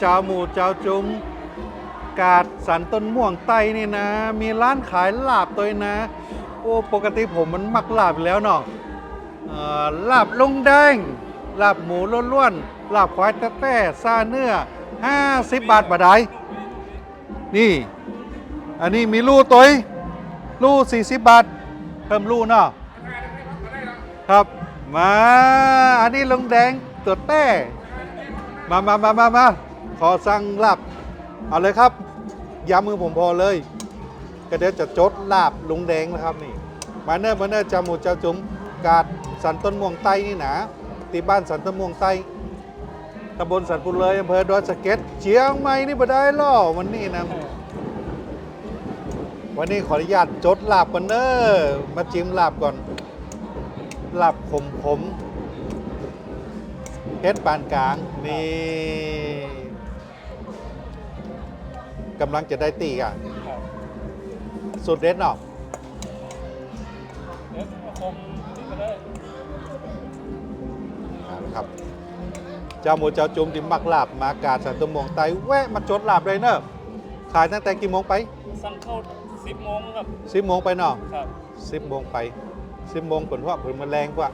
เจ้าหมูเจ้าจุ้มกาดสันต้นม่วงไตนี่นะ มีร้านขายลาบตัวนะ โอ้ปกติผมมันมักลาบอยู่แล้วเนาะลาบลุงแดงลาบหมูล้วนๆลาบควายแต้ซาเนื้อ 50 บาทบาทใดนี่ อันนี้มีลู่ตัวลู่40 บาท เพิ่มลู่เนาะครับมา อันนี้ลุงแดงตัวแต้ มามามามามา ขอสั่งลาบเอาเลยครับย้ำมือผมพอเลย ก็เดี๋ยวจะจดลาบลุงแดงนะครับนี่มาเนอร์มาเนอร์จามูเจ้าจุ๋มกาดสันต้นม่วงใต้นี่นะตีบ้านสันต้นม่วงใต้ตำบลสันปุเลยอำเภอดอยสะเก็ดเชียงใหม่นี่บ่ได้ล่อวันนี้นะวันนี้ขออนุญาตจดลาบกันเนอร์มาจิ้มลาบก่อนลาบขมขมเพชรปานกลางนี่ กำลังจะได้ตีกันครับสุดเด็ดเนาะเดี๋ยวคมนี่ก็ได้เอาละครับ เจ้าหมูเจ้าจุ่มติมมักลาบมากาดสันตวมวงไตแวะมาจดลาบเลยเนอะขายตั้งแต่กี่โมงไปสั่งเข้าสิบโมงครับสิบโมงไปเนาะครับสิบโมงไปสิบโมงผลว่าผลมันแรงกว่า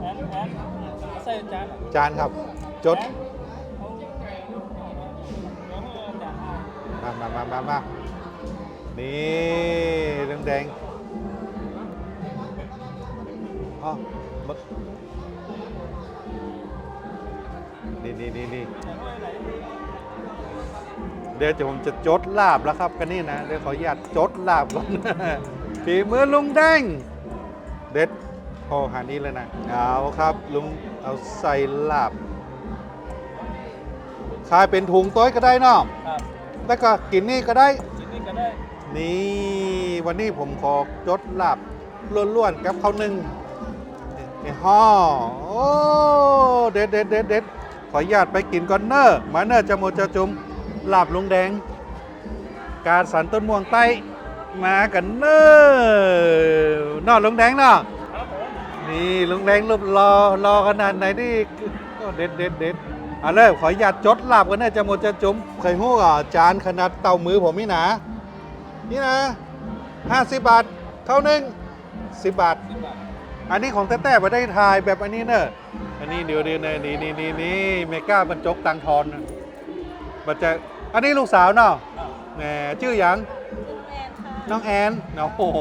แอนแอนใส่จานอะจานครับ จดมามามามามานี่เรื่องแดงอ๋อมดนี่นี่นี่นี่เอาไว้ไหนเดี๋ยวจะผมจะจดลาบแล้วครับกันนี่นะ เดี๋ยวขออนุญาตจดลาบก่อนฝีมือลุงแดง เด็ดพอหานี้เลยนะ เอาครับลุงเอาใส่ลาบ ขายเป็นถุงต้อยก็ได้เนาะครับแล้วก็กินนี่ก็ได้ชิ้นนี้ก็ได้ นี่วันนี้ผมขอจดลาบล้วนๆกับข้าวนึ่งนี่ห่อโอ้เด็ดเด็ดเด็ดเด็ดขออนุญาตไปกินก่อนเนอร์มาเนอร์จะโมจะจุมลาบลุงแดง การสันต้นม่วงใต้มากันเนอร์นอลุงแดงเนาะครับผมนี่ลุงแดงรูปรอรอขนาดไหนนี่ก็เด็ดเด็ดเด็ด เอาเลยขออนุญาตจดลาบกันเนอร์จะโมดจะจุ่มเคยหู้อะจานขนาดเต่ามือผมนี่นะ นี่นะ50บบาทเท่านึงสิบบาท อันนี้ของแต้ๆมาได้ถ่ายแบบอันนี้เนอะอันนี้เดี๋ยวเดี๋ยวนะนี่นี่นี่นี่เมก้าบรรจกตังทอนนะบัจจะอันนี้ลูกสาวเนาะแหมชื่อยังแอนค่ะน้องแอนเนาะโอ้โห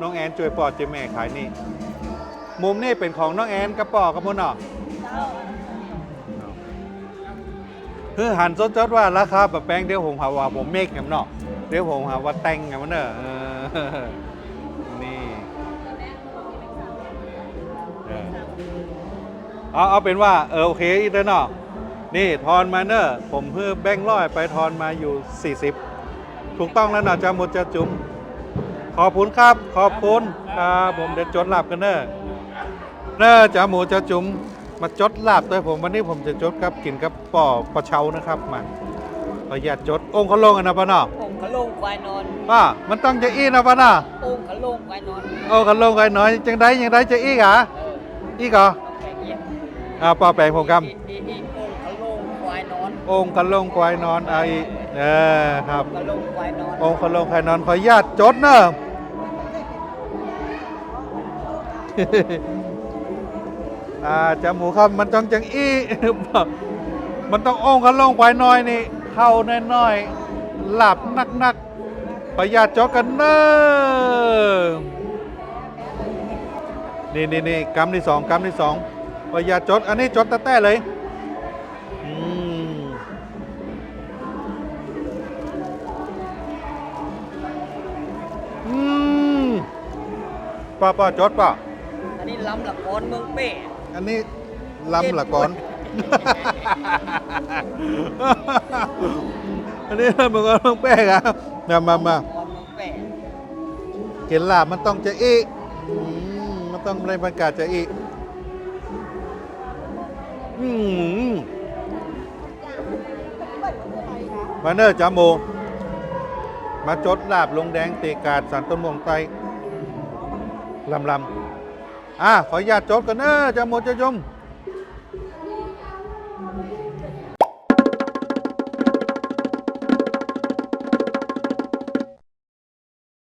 น้องแอนช่วยปอดเจแม่ขายนี่ มุมนี่เป็นของน้องแอนกระป๋อกระมุนเนาะ คือหันสดๆว่าราคาแบบแป้งเดี๋ยวผมหาว่าผมเมกกันเนาะเดี๋ยวผมหาว่าแต่งกันมันเนอะนี่เอาเอาเป็นว่าเออโอเคอีกแล้วเนาะนี่ทอนมาเนอะผมเพื่อแบ่งค์ร้อยไปทอนมาอยู่ 40 ถูกต้องแล้วเนาะจะหมดจะจุ่มขอบคุณครับ ขอบคุณครับผมเดี๋ยวจดหลับกันเนอะเนอะจะหมูจะจุ่ม มาจดลาบด้วยผมวันนี้ผมจะจดครับกินกับป่อปลาเชานะครับมาขออนุญาตจดองค์เขาลงกันนะป้าเนาะองค์ขลุงควายนอนป้ามันต้องจะอี้นะป้าเนาะองค์ขลุงควายนอนโอ้เขาลงกันหน่อยจังได้ยังได้จะอี้กะเอออี้กะต้องแข่งเยี่ยมอ่าป้าแปลงผมครับอีอีอีองค์ขลุงควายนอนองค์เขาลงควายนอนไอาอีเออครับขลุงควายนอนองค์เขาลงควายนอนขออนุญาตจดเนอะ อ่าจมูกครับมันต้องจังอี้ มันต้ององค์กันลงไปน่อยนี่ เข้าน้อยๆ หลับนักๆ ประหยัดจอกันเนอะนี่นี่นี่กำที่สองกำที่สองประหยัดจด อันนี้จดแต่แต่เลยอืมอืมป้าป้าจดป้าอันนี้ล้ำละครเมืองเป้ อันนี้ลำละก่อน อันนี้ลำละก่อนต้องแป้งอะมามามาละครเมืองเป้เห็นลาบมันต้องจะอีอืมมันต้องในบรรยากาศจะอีอืมมาเนอร์จาโม มาจดลาบลงแดงเตกาดสันต้นมวงไตลำลำ อ่าขออนุญาตจบกันนะจะหมดจะยม